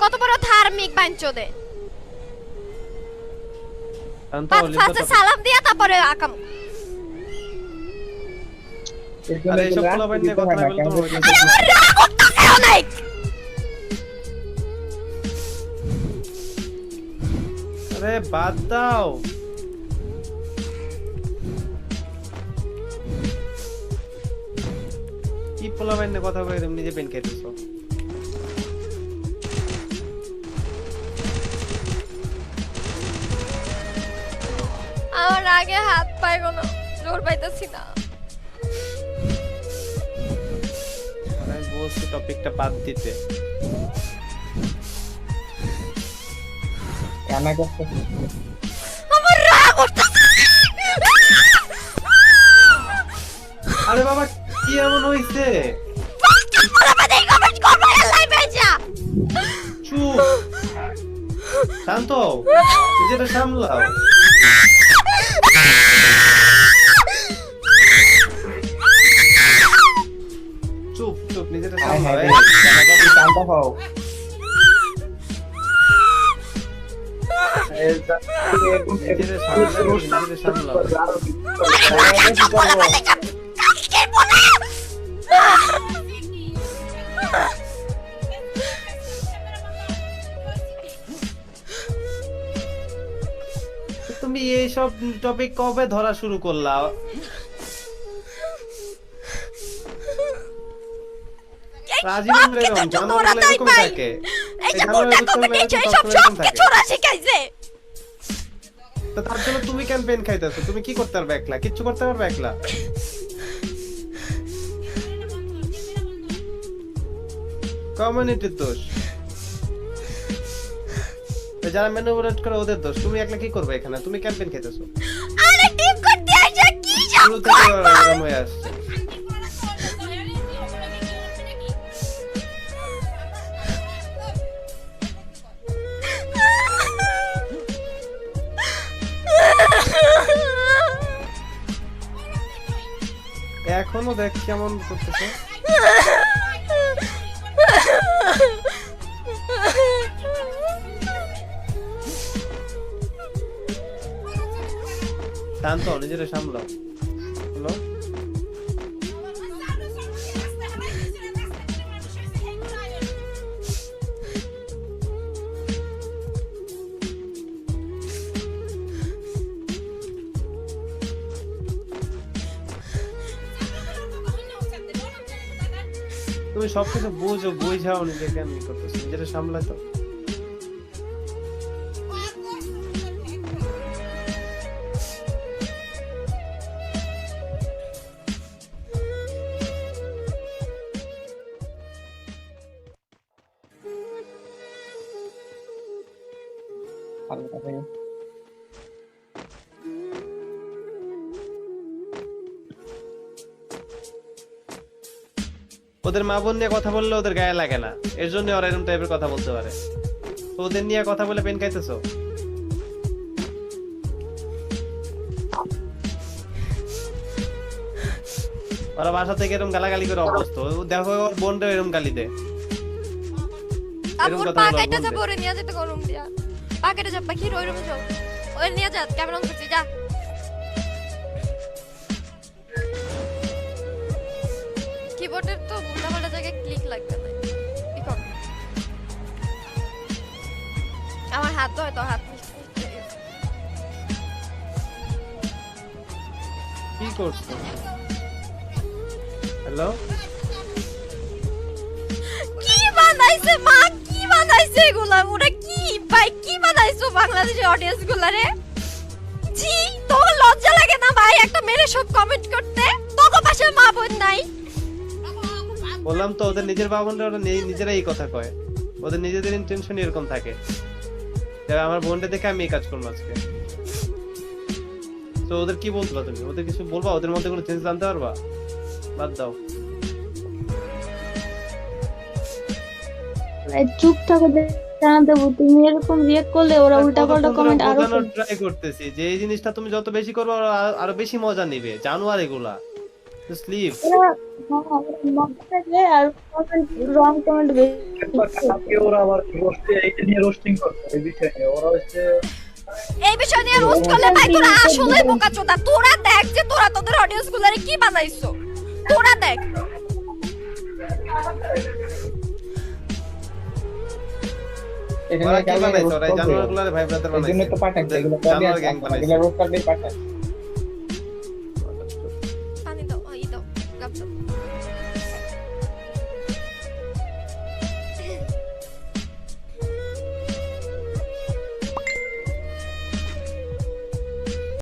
কত বড় ধার্মিক বাঞ্চদে। ফার্স্টে সালাম দিয়া তারপরে আকাম। আরে এইসব এগুলো নিয়ে কথা বলতে হবে? যে- আমার রাগ উঠতেছে অনেক। আরে বাদ দাও। কি পোলাপাইন নিয়ে কথা বলে তুমি নিজে পেন খাইতেছো রাগে হাত পায়ে কোনো জোর পাইতেছি না। বলছি টপিকটা বাদ দিতে। আমার রাগ উঠতেছে। আরে বাবা কি এমন হইছে? চুপ। শান্ত হও। নিজেটা সামলাও। চুপ চুপ নিজেটা হায় হায় শান্ত হও। এরকম- নিজেরে সামলাও আরও তুমি এইসব টপিক কবে ধরা শুরু করলা? রাজীবেন্দ্র এরকম জানোয়ার এরকম থাকে। এই যে এই কমিটি সব সব কিছু ওরা শিখাইছে। তো তার জন্য তুমি কেন পেন খাইতেছো তুমি কি করতে পারবে একলা? কিচ্ছু করতে পারবে একলা? কমিউনিটির দোষ। যারা ম্যানুপুলেট করে ওদের দোষ তুমি একলা কি করবে এখানে? তুমি কেন পেন খাইতেছো আরে টিপ করতে আসা কি সব শুরু থেকে এরকম হয়ে আসছে। এখনও দেখ কেমন করতেছে। শান্ত নিজেরে সামলাও। হলো তুমি সবকিছু বুঝো বুঝাও নিজেকে আমি করতেছি। নিজেরা সামলাই ওদের মা বোন নিয়ে কথা বললে ওদের গায়ে লাগে না। এর জন্য ওরা এরকম টাইপের কথা বলতে পারে। তো ওদের নিয়ে কথা বলে পেন খাইতেছো? ওরা বাসা থেকে এরকম গালাগালি করে অভ্যস্ত। দেখো ওর বোনটা এরকম গালি দেয়। কথা পা বলা কাইটা বন্ধ যা দে। পরে নিয়ে যেতে গরম দিয়া। পা কেটে যা পাখি ওই রুমে যাও ওই নিয়ে যা ক্যামেরা অন করছি যা। কিবোর্ডের তো উল্টাপাল্টা জায়গায় ক্লিক লাগবে না। আমার হাত তো হয়তো হাত কি করছ? হ্যালো কি বানাইছে মা? কি বানাইছে এগুলা? ওরা কি? ভাই কি বানাইছো বাংলাদেশের অডিয়েন্সগুলা রে জি তোমার লজ্জা লাগে না ভাই? একটা মেরে সব কমেন্ট করতে? তোকে পাশে মা বোন নাই। বললাম তো ওদের নিজের বাবনরা ওরা নিজেরাই এই কথা কয়। ওদের নিজেদের ইন্টেনশন এরকম থাকে। তবে আমার বোনটা দেখে আমি এই কাজ করব আজকে। তো ওদের কি বলতো তুমি? ওদের কিছু বলবা? ওদের মধ্যে কোনো চেঞ্জ জানতে পারবা? বাদ দাও। চুপ থাকো জানা দেবো তুমি এরকম রিয়েক্ট করলে ওরা উল্টা পাল্টা কমেন্ট আরও। ট্রাই করতেছি যে এই জিনিসটা তুমি যত বেশি করবে ওরা আরও বেশি মজা নিবে জানোয়ার এগুলা। স্লিপ। হ্যাঁ, ওরা মদ থাকে আর রং কমেন্ট কালকে ওরা আবার রোস্টে এইটা নিয়ে রোস্টিং করছে এই বিষয় নিয়ে। ওরা হচ্ছে এই বিষয় নিয়ে রোস্ট করলে ভাই তোরা আসলে বোকা চোদা তোরা দেখ যে তোরা তোদের অডিয়েন্স গুলারে কি বানাইছো। তোরা দেখ। এখানে বানাইছে? ওরা জানোয়ারগুলোরে ভাই ব্রাদার বানাইছে। এজন্য তো পাঠাইছে এগুলো জানোয়ার গ্যাং বানাইছে। এগুলো রোড কার্ডেই পাঠায় পানি দাও ওই দাও গাপ দাও।